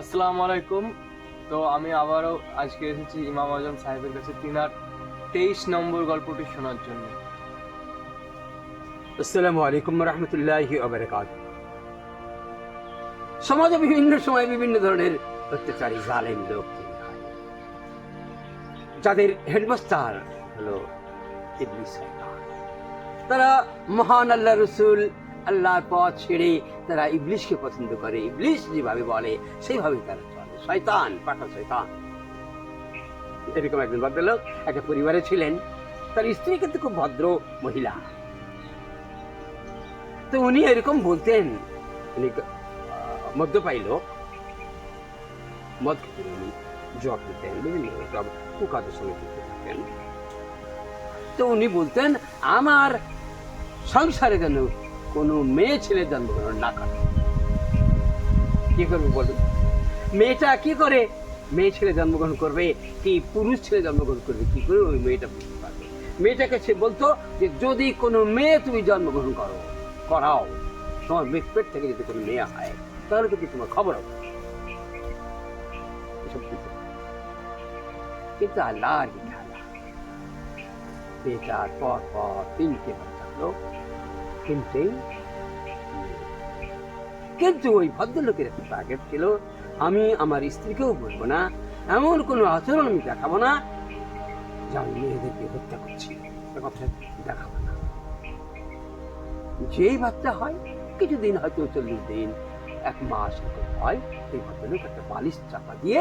আসসালামু আলাইকুম। তো আমি আবারও আজকে এসেছি ইমাম আজম সাহেবের কাছে। তিনার তেইশ নম্বর গল্পটি শোনার জন্য। আসসালামু আলাইকুম রহমতুল্লাহি সমাজে বিভিন্ন সময় বিভিন্ন ধরনের অত্যাচারী, জালেম লোক যাদের হেডমাস্টার হলো তারা মহান আল্লাহ রসুল আল্লাহর পথ ছেড়ে তারা ইবলিশকে পছন্দ করে। ইবলিশ যেভাবে বলে সেইভাবে তারা চলে। শয়তান পাঠা শয়তান। এরকম একজন ভদ্রলোক একটা পরিবারে ছিলেন। তার স্ত্রী কিন্তু খুব ভদ্র মহিলা। তো উনি এরকম বলতেন উনি আহ, মদ্যপায়ী লোক মদ খেতেন উনি জব দিতেন বিভিন্ন সব কুকাদের সঙ্গে যুক্ত থাকেন তো উনি বলতেন আমার সংসারে যেন কোনো মেয়ে ছেলে জন্মগ্রহণ না করে। কি করবে বলুন মেয়েটা কি করে? মেয়ে ছেলে জন্মগ্রহণ করবে কি পুরুষ ছেলে জন্মগ্রহণ করবে কি করে? ওই মেয়েটা বুঝতে পারবে। মেয়েটাকে সে বলতো যে, যদি কোনো মেয়ে তুমি জন্মগ্রহণ করো, করাও, তোমার পেট থেকে যদি কোনো মেয়ে হয়, তাহলে কিন্তু তোমার খবর হবে। কিন্তু আল্লাহর কি খেলা বেটার পর পর তিনটে বাচ্চা মেয়ে। কিন্তু ওই ভদ্রলোকের একটা টার্গেট ছিল, আমি আমার স্ত্রীকেও বলব না, এমন কোনো আচরণ আমি দেখাবো না যে আমি মেয়েদেরকে হত্যা করছি দেখাবো না যেই বাচ্চা হয়, কিছুদিন হয়তো চল্লিশ দিন, এক মাস হয় এই ভদ্রলোক একটা বালিশ চাপা দিয়ে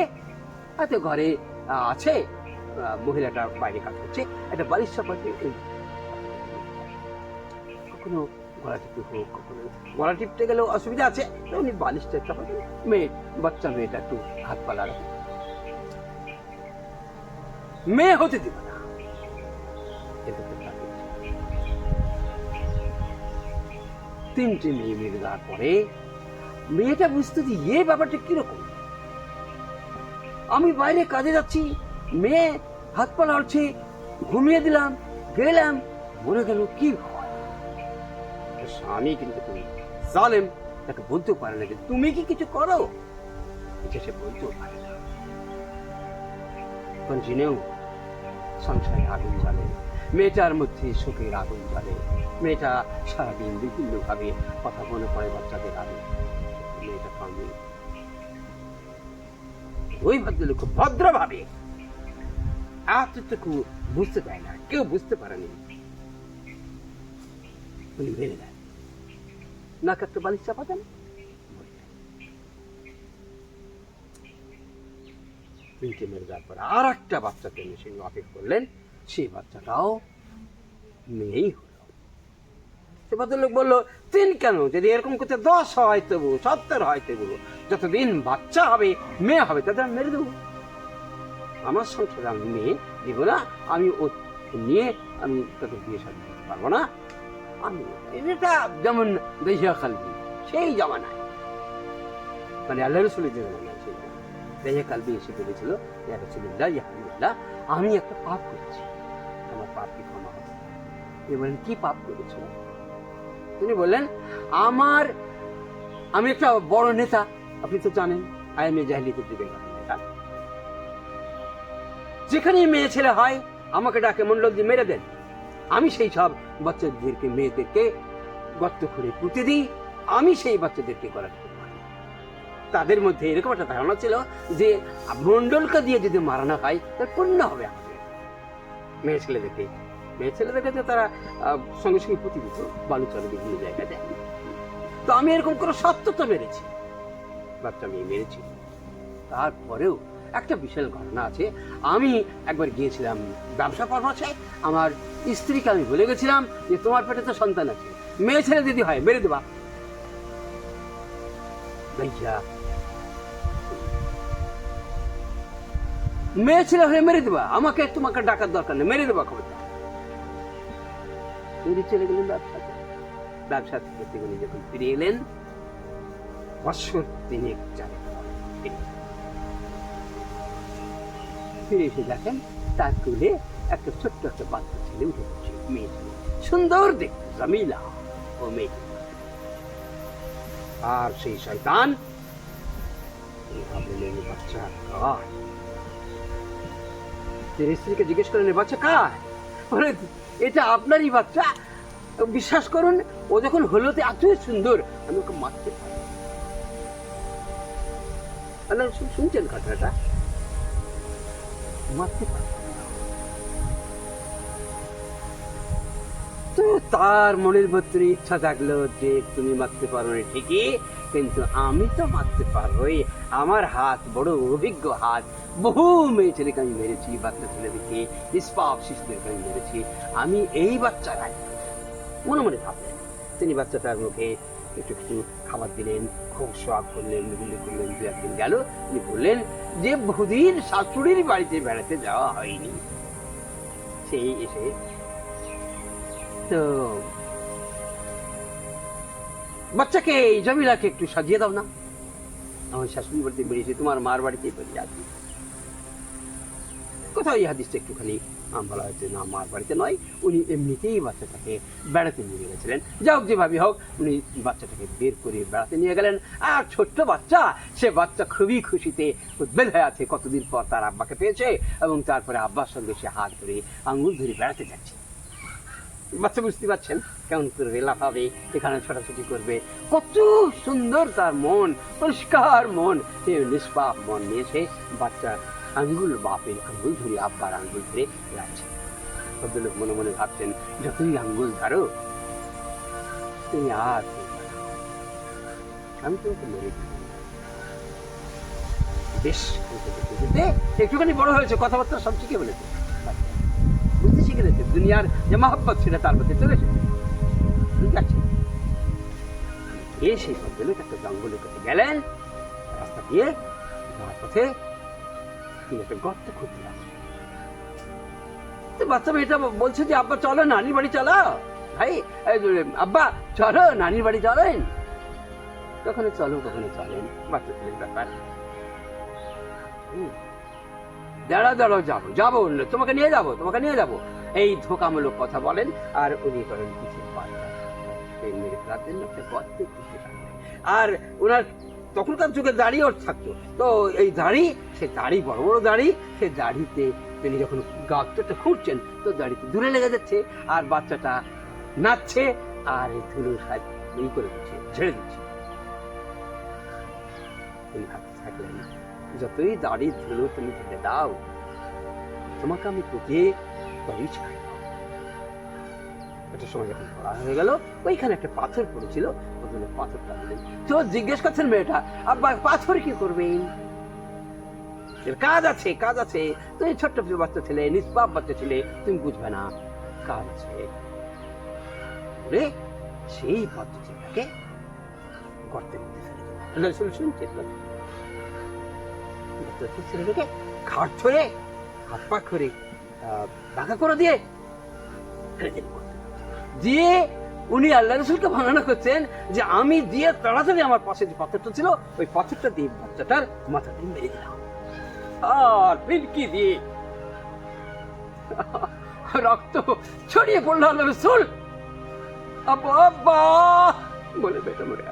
হয়তো ঘরে আছে মহিলাটা বাইরে কাজ করছে, একটা বালিশ চাপা দিয়ে কখনো গলা টিপে হোক কখনো গলা টিপতে গেলেও অসুবিধা আছে। উনি বালিশটা চাপা দিয়ে মেয়ে, বাচ্চা মেয়েটা একটু হাত পালা রাখে মেয়ে হতে দিবে না। তিনটে মেয়ে মেরে দেওয়ার পরে মেয়েটা বুঝতে যে এ ব্যাপারটা কীরকম? আমি বাইরে কাজে যাচ্ছি, মেয়ে হাত পা লড়ছে ঘুমিয়ে দিলাম, গেলাম মনে গেল কি স্বামী কিন্তু তুমি জালেম। তাকে বলতেও পারে না তুমি কি কিছু করো? এটা সে বলতেও পারে না। সংসারে আগুন জ্বলে, মেয়েটার মধ্যে সুখের আগুন জ্বলে, মেয়েটা সারাদিন বিভিন্ন ভাবে কথা মনে পড়ে বাচ্চাদের আগে। মেয়েটা কামে ওই ভদ্রলোক ভদ্রভাবে। এতটুকু বুঝতে পারে না, কেউ বুঝতে পারেনি। উনি মেরে দেন নাক একটা বালিশ চাপা দেন আর একটা বাচ্চাকে মেশিন অপেক্ষা করলেন, সেই বাচ্চাটাও মেয়েই সে ভদ্রলোক বলল, তিন কেন? যদি এরকম করতে দশ হয় তবু, সত্তর হয় তবু, যতদিন বাচ্চা হবে, মেয়ে হবে তাদের আমি মেরে দেবো। আমার সংসারে আমি মেয়ে দিব না, আমি ও নিয়ে আমি তাকে বিয়ে সাথে পারব না। আমি, এটা যেমন দেশিয়া খালবি সেই মানে আল্লাহ রসুলের সেই দেশিয়া কালবি এসে বলেছিল আমি একটা পাপ করেছি। আমার পাপ কি ক্ষমা হবে তিনি বলেন, কি পাপ করেছিল তিনি বললেন, আমার, আমি একটা বড় নেতা, আপনি তো জানেন আইএমএ জাহিলিতে কথা নেতা। যেখানে মেয়ে ছেলে হয়, আমাকে ডাকে মন্ডল দিয়ে মেরে দেন। আমি সেই সব বাচ্চাদেরকে মেয়েদেরকে গর্ত করে পুঁতে দিই, আমি সেই বাচ্চাদেরকে মারি। তাদের মধ্যে এরকম একটা ধারণা ছিল যে মন্ডলকে দিয়ে যদি মারানো হয় তার পুণ্য হবে আমাদের। মেয়ে ছেলেদেরকে মেয়ে ছেলেদেরকে তো তারা সঙ্গে সঙ্গে পুঁতি দিত বালুচরে বিভিন্ন দেয়। তো আমি এরকম করে সত্যতা মেরেছি। বাচ্চা মেয়ে মেরেছি। তারপরেও একটা বিশাল ঘটনা আছে। আমি একবার গিয়েছিলাম ব্যবসা পরামর্শে আমার স্ত্রীকে আমি বলে গেছিলাম যে তোমার পেটে তো সন্তান আছে। মেয়ে ছেলে যদি হয় মেরে দেবা। মেয়ে ছেলে হলে মেরে দেবা। আমাকে তোমাকে ডাকার দরকার নেই, মেরে দেবা খবর চলে গেলেন ব্যবসাতে ব্যবসা থেকে তিনি যখন ফিরে এলেন বৎসর তিনেক যাবে ফিরে এসে দেখেন তার তুলে একটা ছোট্ট একটা বাচ্চা ছেলে উঠে পড়ছে মেয়ে সুন্দর দেখতে, জামিলা। ও মেয়ে আর সেই শয়তান? এইভাবে বললেন "এ বাচ্চা স্ত্রীকে জিজ্ঞেস করেন বাচ্চা কার? এটা আপনারই বাচ্চা। বিশ্বাস করুন, ও যখন হলোতে এত সুন্দর, আমি ওকে মারতে পারি শুনছেন কথাটা। তার মনের ভেতরে ইচ্ছা জাগলো যে তুমি মারতে পারো না ঠিকই, কিন্তু আমি তো মারতে পারবোই আমার হাত, বড় অভিজ্ঞ হাত, বহু মেয়ে ছেলেকে আমি মেরেছি, বাচ্চা ছেলেদেরকে, নিষ্পাপ শিশুদেরকে আমি মেরেছি। আমি এই বাচ্চা নাই মনে মনে ভাবলেন তিনি বাচ্চাটার মুখে একটু একটু খাবার দিলেন, খুব সোয়াগ করলেন গুলি করলেন, দু একদিন গেল, তিনি বললেন যে বহুদিন শাশুড়ির বাড়িতে বেড়াতে যাওয়া হয়নি। সেই এসে তো বাচ্চাকে এই জমিলাকে একটু সাজিয়ে দাও না। আমার শাশুড়ি বাড়িতে বেরিয়েছে, তোমার মার বাড়িতে বেরিয়ে আসবে কোথাও এই হাদিসটা একটুখানি আম বলা হয়েছে না মার বাড়িতে নয়, উনি এমনিতেই বাচ্চাটাকে বেড়াতে নিয়ে গেছিলেন। যাই হোক যেভাবে হোক, উনি বাচ্চাটাকে বের করে বেড়াতে নিয়ে গেলেন। আর ছোট্ট বাচ্চা, সে বাচ্চা খুবই খুশিতে উদ্বেল হয়ে আছে। কতদিন পর তার আব্বাকে পেয়েছে এবং তারপরে আব্বার সঙ্গে সে হাত ধরে আঙুল ধরে বেড়াতে যাচ্ছে। বাচ্চা বুঝতে পারছেন কেমন করবে লাফাবে এখানে ছোটাছুটি করবে। কত সুন্দর তার মন, পরিষ্কার মন। নিষ্পাপ মন নিয়ে সে বাচ্চা আঙ্গুল, বাপের আঙ্গুল ধরে আব্বার আঙ্গুল ধরে যাচ্ছে ভদ্রলোক মনে মনে ভাবছেন, যতই আঙ্গুল ধরো, তুমি আর আমি তোমাকে মেরে বেশ একটুখানি বড় হয়েছে, কথাবার্তা সব শিখে বলেছে। বুঝতে শিখে গেছে, দুনিয়ার যে মহাব্বত সেটা তার মধ্যে চলে এসেছে। ঠিক আছে। এসে ভদ্রলোক একটা জঙ্গলের কাছে গেলেন, রাস্তা দিয়ে পথে একটা গর্ত খুঁজতে তো বাচ্চা মেয়েটা বলছে যে, আব্বা, চলো, নানির বাড়ি চলো। ভাই আব্বা, চলো, নানির বাড়ি চলেন। কখনো চলো, কখনো চলেন। বাচ্চা ছেলের ব্যাপার। হুম। দাঁড়াও, যাব যাব, তোমাকে নিয়ে যাব, তোমাকে নিয়ে যাব। এই ধোকামূলক কথা বলেন, আর উনি করেন কিছু আর ওনার তখনকার যুগে দাড়ি ওর থাকতো। তো এই দাড়ি সে দাড়ি, বড় বড় দাড়ি, সে দাড়িতে তিনি যখন গাছটা খুঁড়ছেন, তো দাড়িতে দূরে লেগে যাচ্ছে আর বাচ্চাটা নাচছে আর এই ধুলো ই করে দিচ্ছে ছেড়ে দিচ্ছে। যতই দাড়ি, ধুলো তুমি ছেড়ে দাও, তোমাকে আমি তোকে তবেই ছাড়ব একটা সময় যখন পড়া হয়ে গেল, ওইখানে একটা পাথর পড়েছিল, ওখানে পাথরটা তো জিজ্ঞেস করছেন মেয়েটা, আব্বা, পাথর কি করবেন কাজ আছে কাজ আছে তুমি ছোট্ট বাচ্চা ছেলে, নিষ্পাপ বাচ্চা ছেলে, তুমি বুঝবে না কাজ আছে সেই বাচ্চা ছেলেটাকে গর্তের মধ্যে ফেলে দিল। আল্লাহ রসুল শুনছেন না? বাচ্চা ছেলেটাকে ধরে, হাত পা করে করে দিয়ে। দিয়ে উনি আল্লাহ রসুলকে বর্ণনা করছেন যে, আমি দিয়ে তাড়াতাড়ি আমার পাশে যে পাথরটা ছিল, ওই পাথরটা দিয়ে বাচ্চাটার মাথা মেরে দিলাম আর ফিরকি দিয়ে। রক্ত ছড়িয়ে পড়ল আল্লাহ রসুল। আব্বা বলে বেটা মরে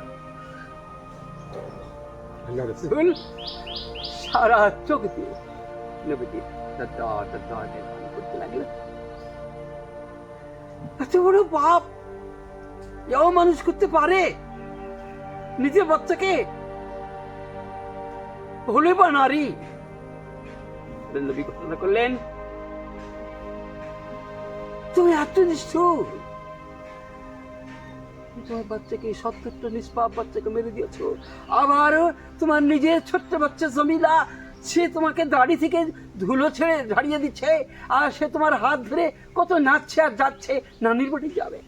আল্লাহ রসুল সারা চোখ দিয়ে নবীজি দাদা দাদা করতে লাগল এত বড় পাপ এও মানুষ করতে পারে? নিজের বাচ্চাকে হলে বা নারী নবী ঘোষণা করলেন তুমি এত নিষ্ঠুর। তোমার বাচ্চাকে সত্তরটা নিষ্পাপ বাচ্চাকে মেরে দিয়েছ। আবার তোমার নিজের ছোট্ট বাচ্চা জমিলা, সে তোমাকে দাড়ি থেকে ধুলো ছেড়ে ঝাড়িয়ে দিচ্ছে, আর সে তোমার হাত ধরে কত নাচছে আর যাচ্ছে, নানির বাড়ি যাবে।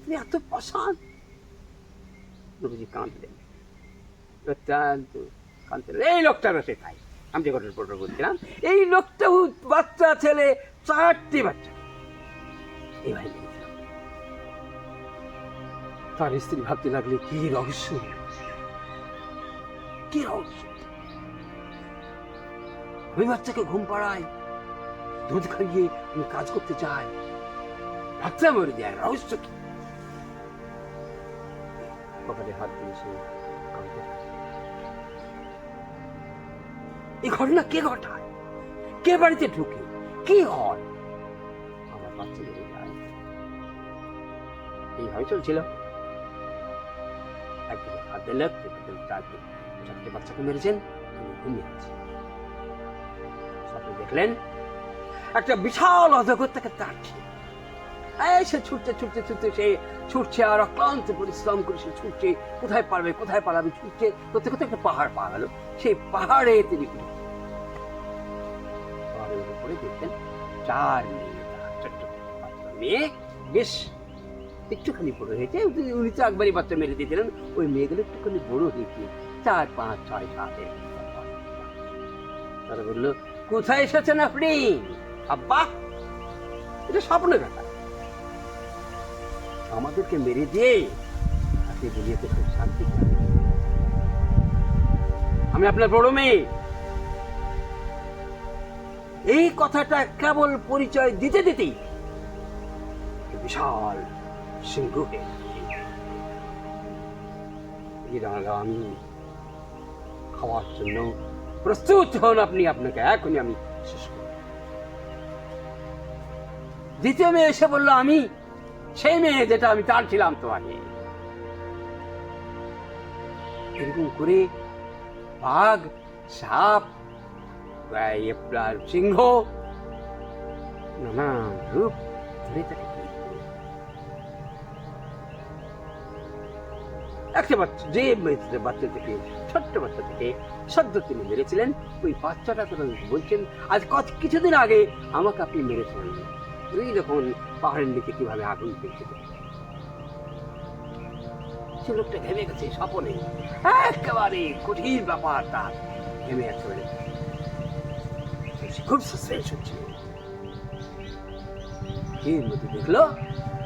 তুমি এত পাষাণ। নবীজি কাঁদলেন। অত্যন্ত এই লোকটার সে তাই। আমি যে এই বাচ্চা ছেলে, চারটি বাচ্চা। এই ভাই তার স্ত্রী ভাবতে লাগলে, কি রহস্য? কি রহস্য? বাচ্চাকে ঘুম পাড়াই দুধ খাইয়ে আমি কাজ করতে চাই বাচ্চা মরে দেয় রহস্য কি? কপালে হাত দিয়ে সে কাঁদতে এই ঘটনা কে ঘটায়? কে বাড়িতে ঢুকে? কি হয়? আমার এইভাবে চলছিল। বাচ্চাকে মেরেছেন দেখলেন, একটা বিশাল অজগর তাকে তাড়ছে এই সে ছুটতে ছুটতে ছুটতে সে ছুটছে আর অক্লান্ত পরিশ্রম করে সে ছুটছে কোথায় পারবে কোথায় পালাবে ছুটছে করতে করতে একটা পাহাড় পাওয়া গেল সেই পাহাড়ে তিনি। পাহাড়ের উপরে দেখলেন চার মেয়ে বেশ একটুখানি বড় হয়েছে উনি তো একবারই বাচ্চা মেরে দিয়েছিলেন ওই মেয়েগুলো একটুখানি বড় হয়েছে চার পাঁচ ছয় সাত তারা বলল কোথায় এসেছেন আপনি আব্বা এটা স্বপ্নের ব্যাপার আমাদেরকে মেরে দিয়ে আপনি দুনিয়াতে খুব শান্তি আমি আপনার বড় মেয়ে। এই কথাটা কেবল পরিচয় দিতে দিতেই বিশাল সিংহ আমি খাওয়ার জন্য প্রস্তুত হন আপনি, আপনাকে এখনই আমি শেষ দ্বিতীয় মেয়ে এসে বলল, আমি সেই মেয়ে যেটা আমি তার ছিলাম তোমাকে এরকম করে বাঘ, সাপ সিংহ নানান রূপ ধরে তাকে কি করল। একটা বাচ্চা, যে বাচ্চা থেকে, ছোট্ট বাচ্চা থেকে সদ্য তিনি মেরেছিলেন, ওই বাচ্চাটা বলছেন, আজ কত, কিছুদিন আগে আমাকে আপনি মেরেছিলেন তুই যখন পাহাড়ের নিচে কীভাবে আগুন পেয়েছিল সে লোকটা ভেবে গেছে, স্বপনে। একেবারে কঠিন ব্যাপার তার। ভেবে একেবারে খুব সাসপেন্স এর মধ্যে দেখল?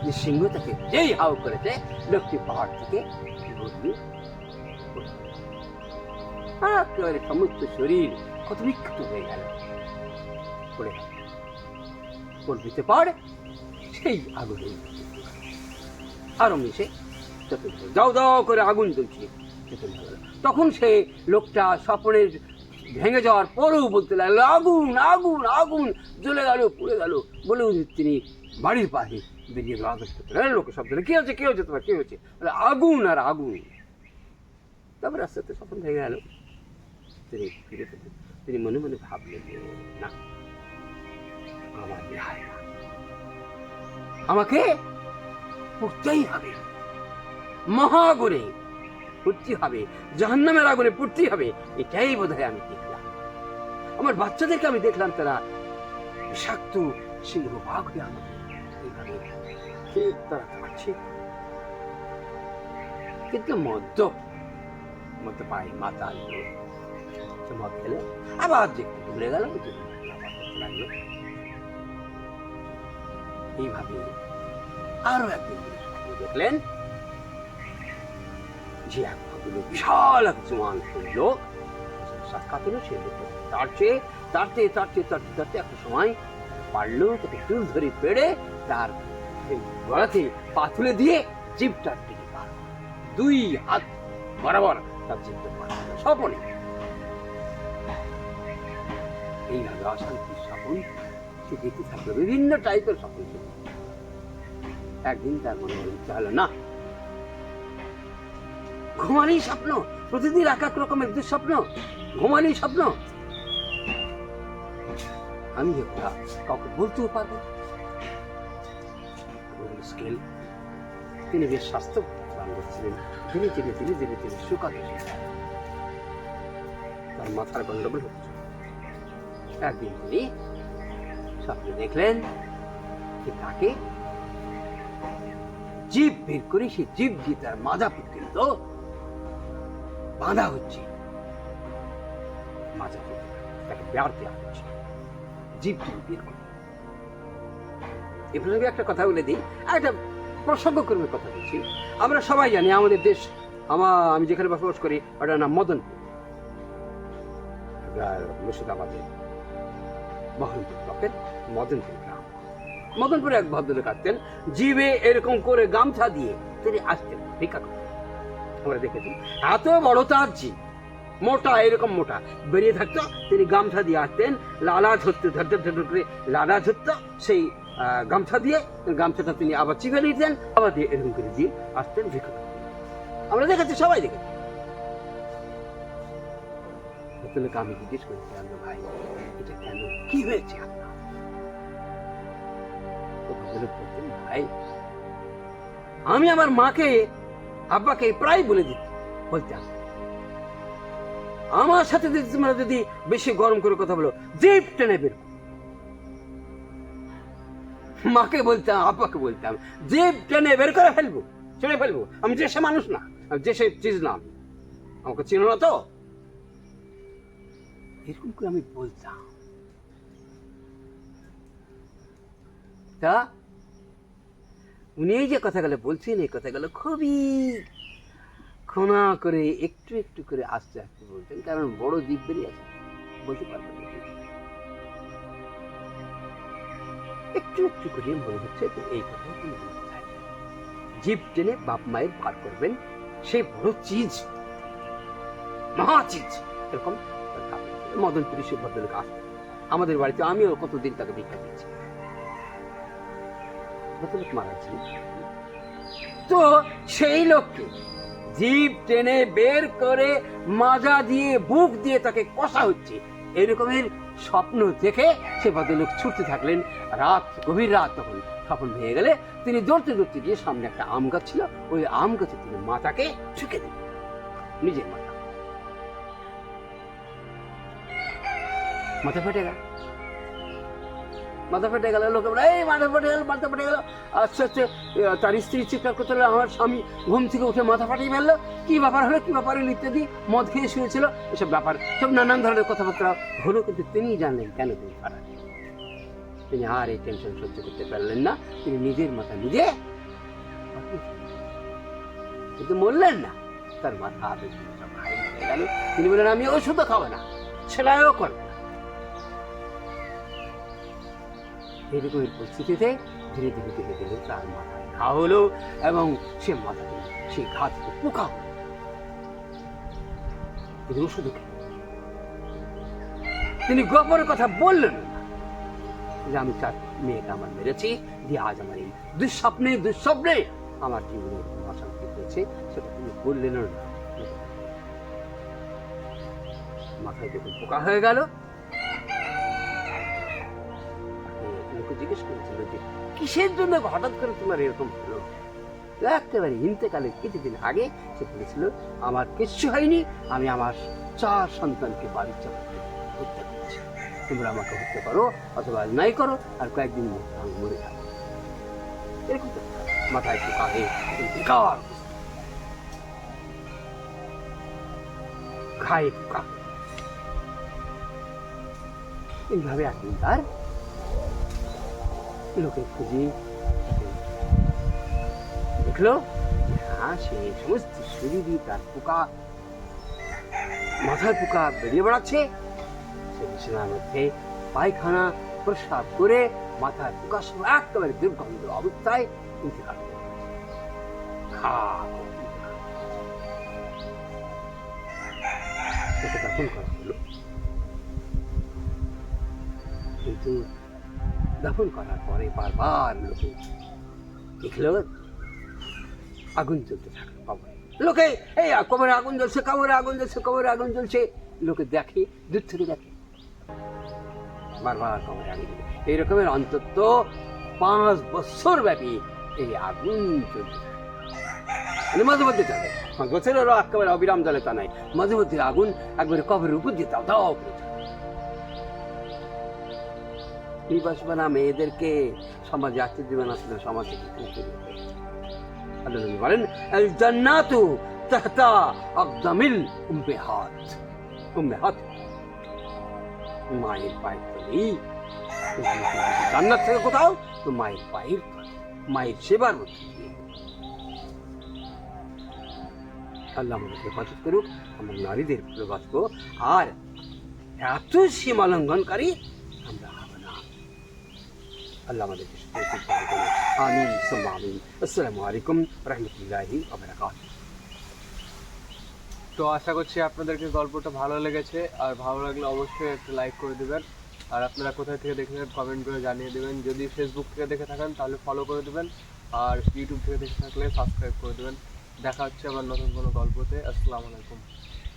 যে সিংহ তাকে যেই হাউ করেছে, লোকটি পাহাড় থেকে পড়ল। একেবারে সমস্ত শরীর কত বিক্ষত হয়ে গেল। পড়ে পড়বিতে পার সেই আগুনে। আরও মিশে চতুর্থ দাও দাও করে আগুন জ্বলছে তখন সে লোকটা স্বপনের ভেঙে যাওয়ার পরেও বলতে লাগল আগুন আগুন আগুন জ্বলে গেল পুড়ে গেল। বলে তিনি বাড়ির পাশে বেরিয়ে গেল আদর্শ লোক শব্দ কি হচ্ছে কি হচ্ছে তোমার কি হচ্ছে বলে, আগুন আর আগুন। তারপরে আস্তে আস্তে স্বপন ভেঙে গেল। তিনি ফিরে তিনি মনে মনে ভাবলেন না আমার রেহাই না। আমাকে পড়তেই হবে। মহাগুণে পড়তে হবে। জাহান্নামের আগুনে পড়তেই হবে। এটাই বোধ আমি দেখলাম। আমার বাচ্চাদেরকে আমি দেখলাম, তারা বিষাক্ত সিংহ বাঘ হয়ে আমাকে ঠিক কিন্তু মদ খেলে আবার যে ভুলে গেল আবার করতে লাগল এইভাবে আরও একদিন দেখলেন যে এক ভদ্র বিশাল এক জোয়ান লোক, সাক্ষাৎ হলো সে লোকটা। তাড়ছে তাড়তে তাড়তে তাড়তে তাড়তে একটা সময় তাকে ধরে পেড়ে তার গলাতে পা তুলে দিয়ে জিপটার দিকে পার দুই হাত বরাবর তার জিপটা পার স্বপনে এইভাবে অশান্তির স্বপন সে দেখতে থাকল বিভিন্ন টাইপের ছিল একদিন তার মনে হলো ইচ্ছা হলো, না ঘুমালেই স্বপ্ন, প্রতিদিন এক এক রকমের দুঃস্বপ্ন ঘুমালেই স্বপ্ন। আমি একটা কাউকে বলতেও পারব স্কেল, তিনি বেশ স্বাস্থ্য ছিলেন। ধীরে ধীরে ধীরে ধীরে ধীরে শুকাতে তার মাথার গন্ডগোল হচ্ছে। একদিন তিনি দেখলেন তাকে জীব বের করে সেই জীব দিয়ে তার মাজা বাঁধা হচ্ছে। মাজা তাকে দেওয়া হচ্ছে। জীব বের করে। এ প্রসঙ্গে একটা কথা বলে দিই। একটা প্রসঙ্গক্রমে কথা বলছি। আমরা সবাই জানি আমাদের দেশ আমার আমি যেখানে বসবাস করি, ওটার নাম মদনপুর। আপনার মুর্শিদাবাদে বহরমপুর ব্লকের মদনপুর গ্রাম। মদনপুরে এক ভদ্রলোক আসতেন জিবে এরকম করে গামছা দিয়ে তিনি আসতেন। ভিক্ষা করতেন আমরা দেখেছি, এত বড় তার জি মোটা, এরকম মোটা। বেরিয়ে থাকতো, তিনি গামছা দিয়ে আসতেন, লালা ধরতে ধরতে ধরতে করে লালা ধরতো, সেই গামছা দিয়ে গামছাটা তিনি আবার চিপে নিতেন, আবার দিয়ে এরকম করে দিয়ে আসতেন ভিক্ষা। আমরা দেখেছি, সবাই দেখেছি। আমি জিজ্ঞেস করি, কেন ভাই, এটা কেন? কি হয়েছে আপনার? আমি আমার মাকে, আব্বাকে প্রায় বলে দিত বলতাম আমার সাথে যদি তোমরা যদি বেশি গরম করে কথা বলো, জিপ টেনে বের মাকে বলতাম, আব্বাকে বলতাম, জিপ টেনে বের করে ফেলব, ছেড়ে ফেলব। আমি যে সে মানুষ না যে সে চিজ না, আমাকে চিনো না তো? এরকম করে আমি বলতাম। তা? উনি এই যে কথাগুলো বলছেন, এই কথাগুলো খুবই ক্ষমা করে, একটু একটু করে আস্তে আস্তে বলতেন কারণ বড় দ্বীপ আছে, বলতে পারবেন একটু একটু করে মনে হচ্ছে এই কথা বলতে টেনে বাপ মায়ের পার করবেন, সেই বড় চিজ, মহা চিজ, এরকম। মদনপুরি সে ভদ্রলোক আমাদের বাড়িতে আমিও কতদিন তাকে ভিক্ষা দিয়েছি মারা। তো সেই লোককে জিভ টেনে বের করে মাজা দিয়ে, বুক দিয়ে তাকে কষা হচ্ছে। এরকমের স্বপ্ন দেখে সে ভদ্রলোক ছুটতে থাকলেন। রাত, গভীর রাত তখন স্বপ্ন ভেঙে গেলে তিনি দৌড়তে দৌড়তে গিয়ে সামনে একটা আম গাছ ছিল। ওই আম গাছে তিনি মাথাকে ঝুঁকে দিলেন। নিজের মাথা। মাথা ফেটে গেল। মাথা ফেটে গেল লোকে বলে এই মাথা ফেটে গেল মাথা ফেটে গেল। আস্তে আস্তে তার স্ত্রী চিৎকার করতে লাগল, আমার স্বামী ঘুম থেকে উঠে মাথা ফাটিয়ে ফেলল। কি ব্যাপার হলো? কি ব্যাপার হলো? ইত্যাদি মদ খেয়ে শুয়েছিল। এসব ব্যাপার সব নানান ধরনের কথাবার্তা হলো কিন্তু তিনি জানলেন কেন তিনি ফাটা তিনি আর এই টেনশন সহ্য করতে পারলেন না। তিনি নিজের মাথা নিজে কিন্তু মরলেন না। তার মাথা আবেগ তিনি বললেন আমি ওষুধও খাব না সেলাইও করব এরকমের পরিস্থিতিতে ধীরে ধীরে ধীরে ধীরে তার মাথায় ঘা হলো এবং সে মাথা থেকে সেই ঘা থেকে পোকা হলো। তিনি ওষুধ তিনি গোপনের কথা বললেন। যে আমি তার মেয়েকে আমার মেরেছি, দিয়ে আজ আমার এই দুঃস্বপ্নে দুঃস্বপ্নে আমার জীবনে অশান্তি হয়েছে, সেটা তিনি বললেন না। মাথায় যখন পোকা হয়ে গেল। লোকে জিজ্ঞেস করেছিল যে, কিসের জন্য হঠাৎ করে তোমার এরকম হলো? একেবারে কিছুদিন আগে সে বলেছিল, আমার কিচ্ছু হয়নি, আমি আমার চার সন্তানকে বাড়ির চাপাতে হত্যা করেছি। তোমরা আমাকে হত্যা করো অথবা নাই করো, আর কয়েকদিন আমি মরে যাব। এরকম মাথায় হয়ে বিকার ঘায়ে পোকা। এইভাবে একদিন তার লোকে খুঁজে দেখল হ্যাঁ সে সমস্ত শরীরই তার পোকা মাথায় পোকা বেরিয়ে বেড়াচ্ছে সে বিছানার মধ্যে পায়খানা প্রস্রাব করে মাথায় পোকা সহ একেবারে দুর্গন্ধ অবস্থায় ইন্তেকাল দাফন করা হলো কিন্তু দাফন করার পরে বারবার লোকে দেখল, আগুন জ্বলতে থাকল কবরে লোকে, এই কবরে আগুন জ্বলছে কবরে আগুন জ্বলছে কবরে আগুন জ্বলছে। লোকে দেখে, দূর থেকে দেখে। বারবার কবরে আগুন। এই রকমের অন্তত পাঁচ বছর ব্যাপী এই আগুন চলতে থাকে। মানে মাঝে মধ্যে চলে পাঁচ বছরেরও একেবারে অবিরাম জলে তা নাই মাঝে মধ্যে আগুন একবারে কবরের উপর দিয়ে দাও দাও এই বাসবে না, মেয়েদেরকে সমাজে আসতে দিবে না শুধু সমাজ বলেন জান্নাতু তাহতা আকদামিল মায়ের পায়ের জান্নাত থেকে কোথাও? তো মায়ের পায়ের মায়ের সেবার মধ্যে আল্লাহ আমাদের হেফাজত করুক, আমরা নারীদের আর এত সীমা লঙ্ঘনকারী আমরা হব না আল্লাহ আমাদেরকে আমিন। আসসালামু আলাইকুম রহমতুল্লাহি তো আশা করছি আপনাদেরকে গল্পটা ভালো লেগেছে। আর ভালো লাগলে অবশ্যই একটা লাইক করে দেবেন। আর আপনারা কোথায় থেকে দেখেছেন কমেন্ট করে জানিয়ে দেবেন। যদি ফেসবুক থেকে দেখে থাকেন, তাহলে ফলো করে দেবেন। আর ইউটিউব থেকে দেখে থাকলে সাবস্ক্রাইব করে দেবেন। দেখা হচ্ছে আবার নতুন কোনো গল্পতে। আসসালামু আলাইকুম।